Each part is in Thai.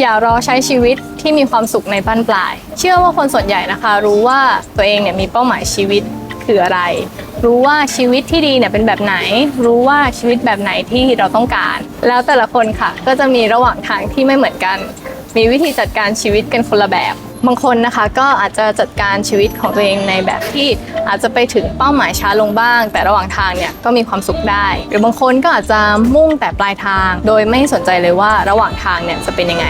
อย่ารอใช้ชีวิตที่มีความสุขในบั้นปลาย เชื่อว่าคนส่วนใหญ่นะคะ รู้ว่าตัวเองเนี่ยมีเป้าหมายชีวิตคืออะไร รู้ว่าชีวิตที่ดีเนี่ยเป็นแบบไหน รู้ว่าชีวิตแบบไหนที่เราต้องการ แล้วแต่ละคนค่ะ ก็จะมีระหว่างทางที่ไม่เหมือนกัน มีวิธีจัดการชีวิตกันคนละแบบ บางคนนะคะก็อาจจะจัดการชีวิตของตัวเองในแบบที่อาจจะไปถึงเป้าหมายช้าลงบ้าง แต่ระหว่างทางเนี่ยก็มีความสุขได้ หรือบางคนก็อาจจะมุ่งแต่ปลายทาง โดยไม่สนใจเลยว่าระหว่างทางเนี่ยจะเป็นยังไง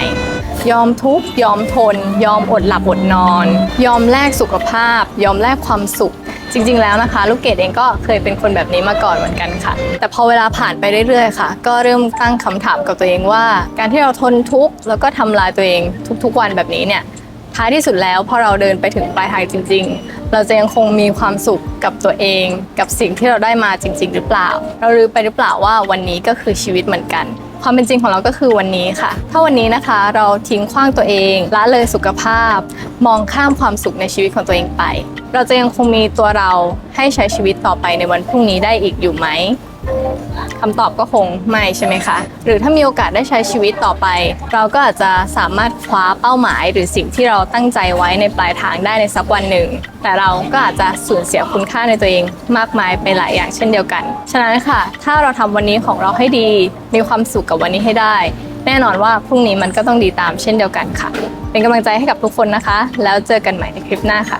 ยอมทุกข์ยอมทน ยอมอดหลับอดนอน ยอมแลกสุขภาพ ยอมแลกความสุขจริงๆ แล้วนะคะ ลูกเกดเองก็เคยเป็นคนแบบนี้มาก่อนเหมือนกันค่ะ แต่พอเวลาผ่านไปเรื่อยๆ ค่ะ ก็เริ่มตั้งคำถามกับตัวเองว่า การที่เราทนทุกข์แล้วก็ทำลายตัวเองทุกๆ วันแบบนี้เนี่ย ท้ายที่สุดแล้วพอเราเดินไปถึงปลายทางจริง ๆ เราจะยังคงมีความสุขกับตัวเอง กับสิ่งที่เราได้มาจริง ๆ หรือเปล่า เราลืมไปหรือเปล่าว่าวันนี้ก็คือชีวิตเหมือนกัน ความเป็นจริงของเราก็คือวันนี้ค่ะ ถ้าวันนี้นะคะเราทิ้งขว้างตัวเองละเลยสุขภาพ มองข้ามความสุขในชีวิตของตัวเองไป เราจะยังคงมีตัวเราให้ใช้ชีวิตต่อไปในวันพรุ่งนี้ได้อีกอยู่ไหม คำตอบก็คงไม่ใช่ไหมคะ หรือถ้ามีโอกาสได้ใช้ชีวิตต่อไป เราก็อาจจะสามารถคว้าเป้าหมาย หรือสิ่งที่เราตั้งใจไว้ในปลายทางได้ในสักวันหนึ่ง แต่เราก็อาจจะสูญเสียคุณค่าในตัวเองมากมายไปหลายอย่างเช่นเดียวกัน ฉะนั้นค่ะ ถ้าเราทำวันนี้ของเราให้ดี มีความสุขกับวันนี้ให้ได้ แน่นอนว่าพรุ่งนี้มันก็ต้องดีตามเช่นเดียวกันค่ะ เป็นกำลังใจให้กับทุกคนนะคะ แล้วเจอกันใหม่ในคลิปหน้าค่ะ